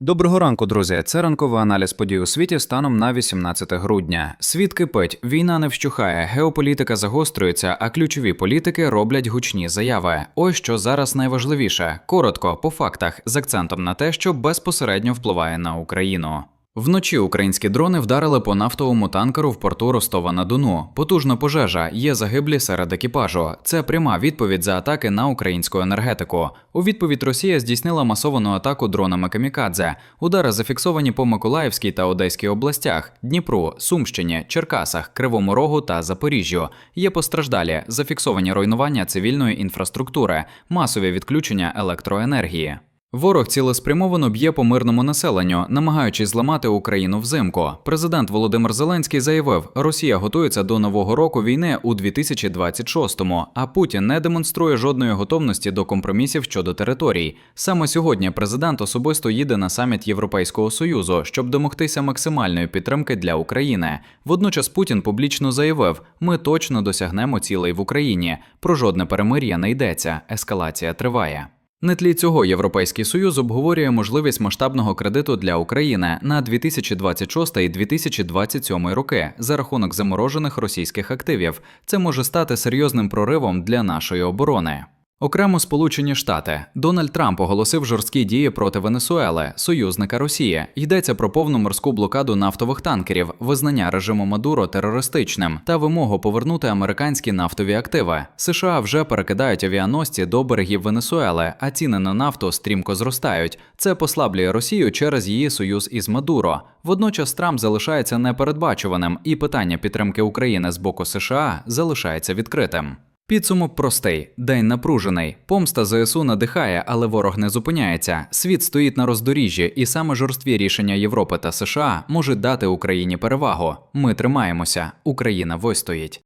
Доброго ранку, друзі. Це ранковий аналіз подій у світі станом на 18 грудня. Світ кипить, війна не вщухає, геополітика загострюється, а ключові політики роблять гучні заяви. Ось що зараз найважливіше. Коротко, по фактах, з акцентом на те, що безпосередньо впливає на Україну. Вночі українські дрони вдарили по нафтовому танкеру в порту Ростова на Дону. Потужна пожежа, є загиблі серед екіпажу. Це пряма відповідь за атаки на українську енергетику. У відповідь Росія здійснила масовану атаку дронами камікадзе. Удари зафіксовані по Миколаївській та Одеській областях, Дніпру, Сумщині, Черкасах, Кривому Рогу та Запоріжжю. Є постраждалі, зафіксовані руйнування цивільної інфраструктури, масові відключення електроенергії. Ворог цілеспрямовано б'є по мирному населенню, намагаючись зламати Україну взимку. Президент Володимир Зеленський заявив, Росія готується до нового року війни у 2026-му, а Путін не демонструє жодної готовності до компромісів щодо територій. Саме сьогодні президент особисто їде на саміт Європейського союзу, щоб домогтися максимальної підтримки для України. Водночас Путін публічно заявив: ми точно досягнемо цілей в Україні. Про жодне перемир'я не йдеться. Ескалація триває. На тлі цього Європейський Союз обговорює можливість масштабного кредиту для України на 2026 і 2027 роки за рахунок заморожених російських активів. Це може стати серйозним проривом для нашої оборони. Окремо Сполучені Штати Дональд Трамп оголосив жорсткі дії проти Венесуели, союзника Росії. Йдеться про повну морську блокаду нафтових танкерів, визнання режиму Мадуро терористичним та вимогу повернути американські нафтові активи. США вже перекидають авіаносці до берегів Венесуели, а ціни на нафту стрімко зростають. Це послаблює Росію через її союз із Мадуро. Водночас Трамп залишається непередбачуваним, і питання підтримки України з боку США залишається відкритим. Підсумок простий: день напружений. Помста ЗСУ надихає, але ворог не зупиняється. Світ стоїть на роздоріжжі, і саме жорсткі рішення Європи та США можуть дати Україні перевагу. Ми тримаємося. Україна вистоїть.